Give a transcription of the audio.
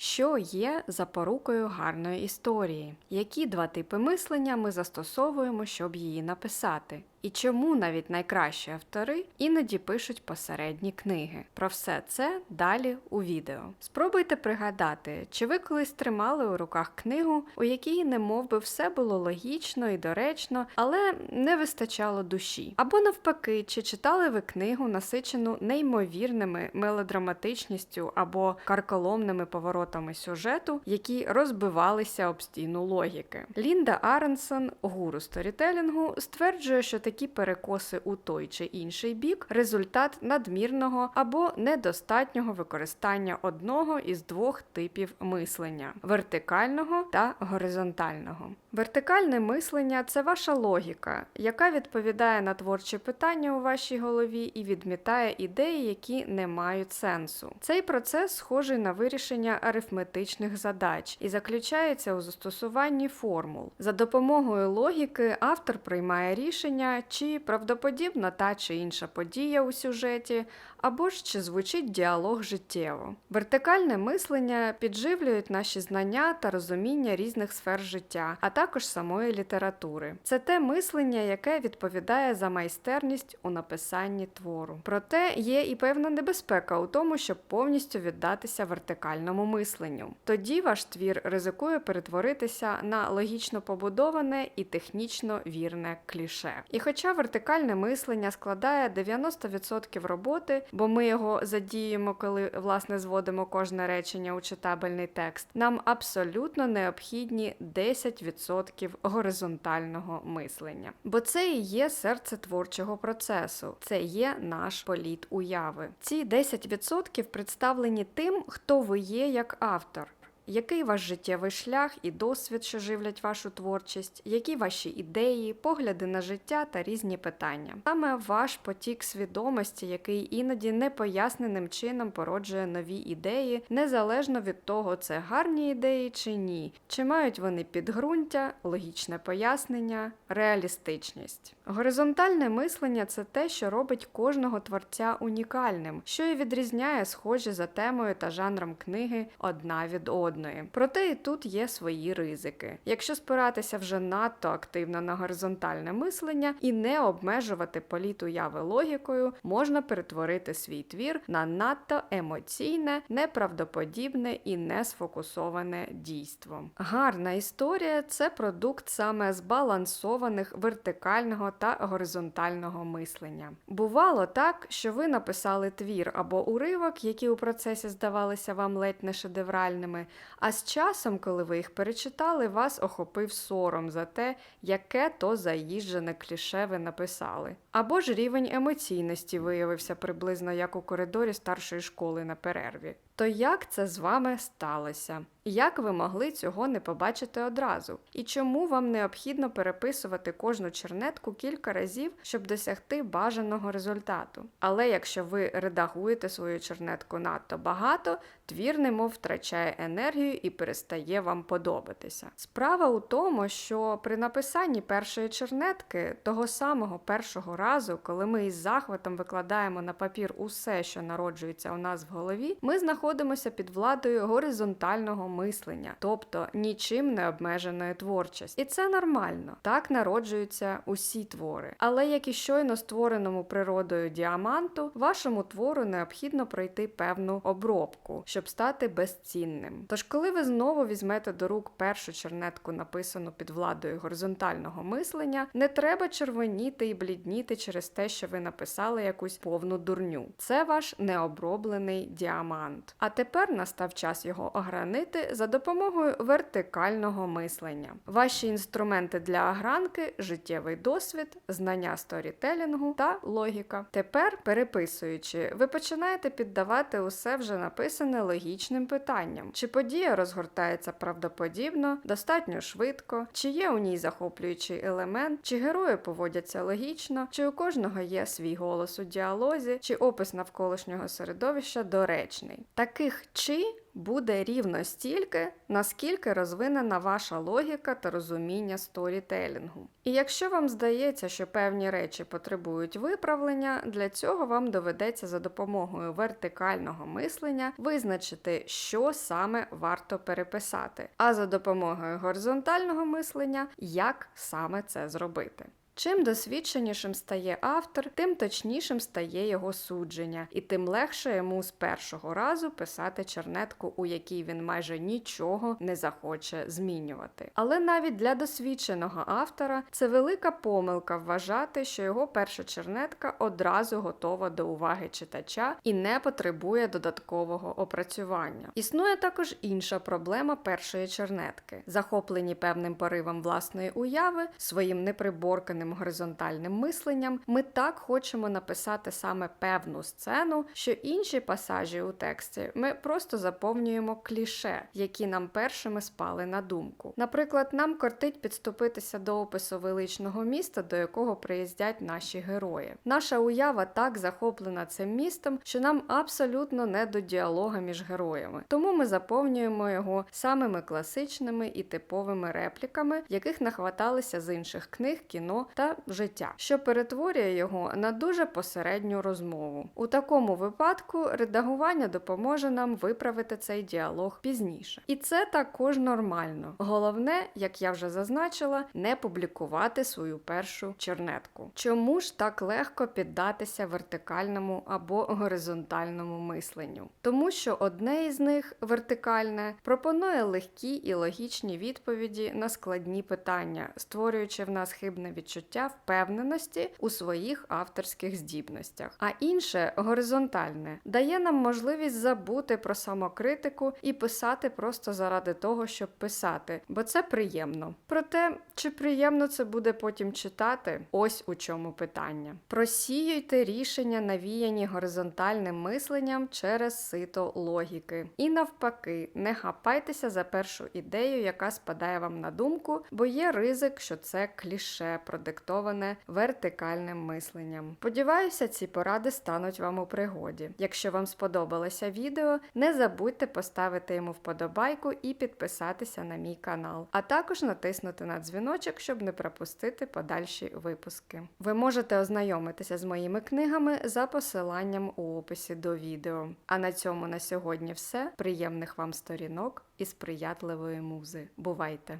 Що є запорукою гарної історії? Які два типи мислення ми застосовуємо, щоб її написати? І чому навіть найкращі автори іноді пишуть посередні книги? Про все це далі у відео. Спробуйте пригадати, чи ви колись тримали у руках книгу, у якій не би все було логічно і доречно, але не вистачало душі. Або навпаки, чи читали ви книгу, насичену неймовірними мелодраматичністю або карколомними поворотами сюжету, які розбивалися об стіну логіки. Лінда Аренсон, гуру сторітелінгу, стверджує, що такі перекоси у той чи інший бік результат надмірного або недостатнього використання одного із двох типів мислення вертикального та горизонтального. Вертикальне мислення це ваша логіка, яка відповідає на творчі питання у вашій голові і відмітає ідеї, які не мають сенсу. Цей процес схожий на вирішення арифметичних задач і заключається у застосуванні формул. За допомогою логіки автор приймає рішення, чи правдоподібна та чи інша подія у сюжеті, або ж чи звучить діалог життєво. Вертикальне мислення підживлюють наші знання та розуміння різних сфер життя, а також самої літератури. Це те мислення, яке відповідає за майстерність у написанні твору. Проте є і певна небезпека у тому, щоб повністю віддатися вертикальному мисленню. Тоді ваш твір ризикує перетворитися на логічно побудоване і технічно вірне кліше. І хоча вертикальне мислення складає 90% роботи, бо ми його задіємо, коли власне зводимо кожне речення у читабельний текст, нам абсолютно необхідні 10% горизонтального мислення. Бо це і є серце творчого процесу, це є наш політ уяви. Ці 10% представлені тим, хто ви є як автор. Який ваш життєвий шлях і досвід, що живлять вашу творчість, які ваші ідеї, погляди на життя та різні питання? Саме ваш потік свідомості, який іноді непоясненим чином породжує нові ідеї, незалежно від того, це гарні ідеї чи ні, чи мають вони підґрунтя, логічне пояснення, реалістичність. Горизонтальне мислення це те, що робить кожного творця унікальним, що і відрізняє схожі за темою та жанром книги одна від одної. Проте і тут є свої ризики. Якщо спиратися вже надто активно на горизонтальне мислення і не обмежувати політ уяви логікою, можна перетворити свій твір на надто емоційне, неправдоподібне і несфокусоване дійство. Гарна історія це продукт саме збалансованих вертикального та горизонтального мислення. Бувало так, що ви написали твір або уривок, які у процесі здавалися вам ледь не шедевральними, а з часом, коли ви їх перечитали, вас охопив сором за те, яке то заїжджене кліше ви написали. Або ж рівень емоційності виявився приблизно як у коридорі старшої школи на перерві. То як це з вами сталося? Як ви могли цього не побачити одразу? І чому вам необхідно переписувати кожну чернетку кілька разів, щоб досягти бажаного результату? Але якщо ви редагуєте свою чернетку надто багато, твір немов втрачає енергію і перестає вам подобатися. Справа у тому, що при написанні першої чернетки, того самого першого разу, коли ми із захватом викладаємо на папір усе, що народжується у нас в голові, ми знаходимося під владою горизонтального мислення, тобто нічим не обмеженої творчості. І це нормально. Так народжуються усі твори. Але як і щойно створеному природою діаманту, вашому твору необхідно пройти певну обробку, щоб стати безцінним. Тож, коли ви знову візьмете до рук першу чернетку, написану під владою горизонтального мислення, не треба червоніти і блідніти через те, що ви написали якусь повну дурню. Це ваш необроблений діамант. А тепер настав час його огранити за допомогою вертикального мислення. Ваші інструменти для огранки життєвий досвід, знання сторітелінгу та логіка. Тепер, переписуючи, ви починаєте піддавати усе вже написане логічним питанням: чи подія розгортається правдоподібно, достатньо швидко, чи є у ній захоплюючий елемент, чи герої поводяться логічно, чи у кожного є свій голос у діалозі, чи опис навколишнього середовища доречний. Таких чи буде рівно стільки, наскільки розвинена ваша логіка та розуміння сторітелінгу. І якщо вам здається, що певні речі потребують виправлення, для цього вам доведеться за допомогою вертикального мислення визначити, що саме варто переписати, а за допомогою горизонтального мислення, як саме це зробити. Чим досвідченішим стає автор, тим точнішим стає його судження, і тим легше йому з першого разу писати чернетку, у якій він майже нічого не захоче змінювати. Але навіть для досвідченого автора це велика помилка вважати, що його перша чернетка одразу готова до уваги читача і не потребує додаткового опрацювання. Існує також інша проблема першої чернетки, захоплені певним поривом власної уяви, своїм неприборканим горизонтальним мисленням, ми так хочемо написати саме певну сцену, що інші пасажі у тексті ми просто заповнюємо кліше, які нам першими спали на думку. Наприклад, нам кортить підступитися до опису величного міста, до якого приїздять наші герої. Наша уява так захоплена цим містом, що нам абсолютно не до діалога між героями. Тому ми заповнюємо його самими класичними і типовими репліками, яких нахваталися з інших книг, кіно та життя, що перетворює його на дуже посередню розмову. У такому випадку редагування допоможе нам виправити цей діалог пізніше. І це також нормально. Головне, як я вже зазначила, не публікувати свою першу чернетку. Чому ж так легко піддатися вертикальному або горизонтальному мисленню? Тому що одне із них вертикальне пропонує легкі і логічні відповіді на складні питання, створюючи в нас хибне відчуття впевненості у своїх авторських здібностях. А інше горизонтальне дає нам можливість забути про самокритику і писати просто заради того, щоб писати, бо це приємно. Проте, чи приємно це буде потім читати? Ось у чому питання. Просіюйте рішення, навіяні горизонтальним мисленням через сито логіки. І навпаки, не хапайтеся за першу ідею, яка спадає вам на думку, бо є ризик, що це кліше продиктоване вертикальним мисленням. Сподіваюся, ці поради стануть вам у пригоді. Якщо вам сподобалося відео, не забудьте поставити йому вподобайку і підписатися на мій канал, а також натиснути на дзвіночок, щоб не пропустити подальші випуски. Ви можете ознайомитися з моїми книгами за посиланням у описі до відео. А на цьому на сьогодні все. Приємних вам сторінок і сприятливої музи. Бувайте!